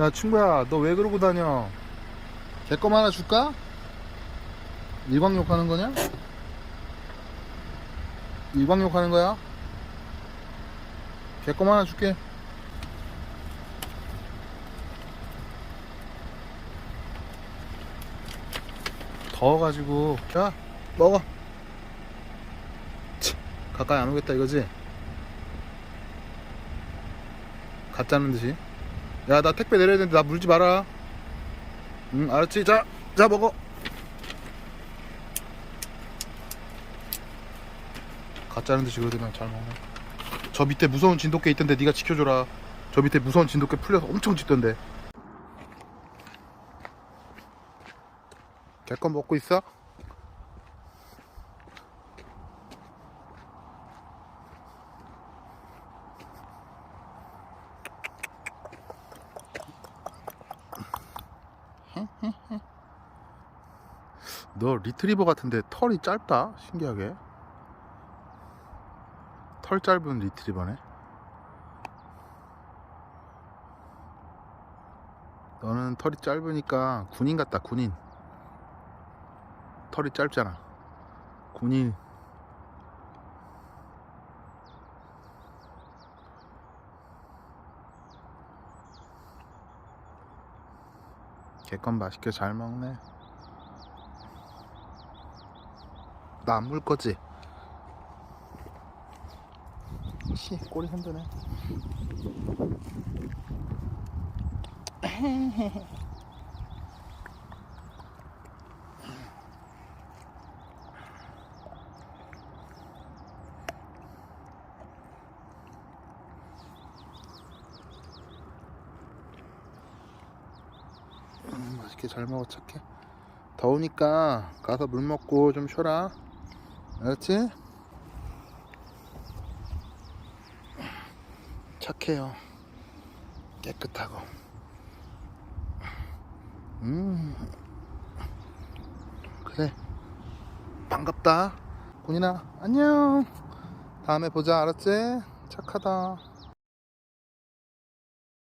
야 친구야 너 왜 그러고 다녀 개껌 하나 줄까? 일광욕 하는 거냐? 일광욕 하는 거야? 개껌 하나 줄게 더워가지고 자 먹어 치, 가까이 안 오겠다 이거지? 가짜는 듯이 야 나 택배 내려야 되는데 나 물지 마라. 응 알았지? 자, 자 먹어. 가짜는 듯이 그러더만 잘 먹네. 저 밑에 무서운 진돗개 있던데 네가 지켜줘라. 저 밑에 무서운 진돗개 풀려서 엄청 짖던데. 개껌 먹고 있어? 너 리트리버 같은데 털이 짧다 신기하게. 털 짧은 리트리버네. 너는 털이 짧으니까 군인 같다 군인. 털이 짧잖아. 군인 개껌 맛있게 잘 먹네 나 안 물 거지? 씨 꼬리 흔드네 음, 맛있게 잘 먹어 착해. 더우니까 가서 물 먹고 좀 쉬어라. 알았지? 착해요. 깨끗하고. 음. 그래. 반갑다. 군인아 안녕. 다음에 보자. 알았지? 착하다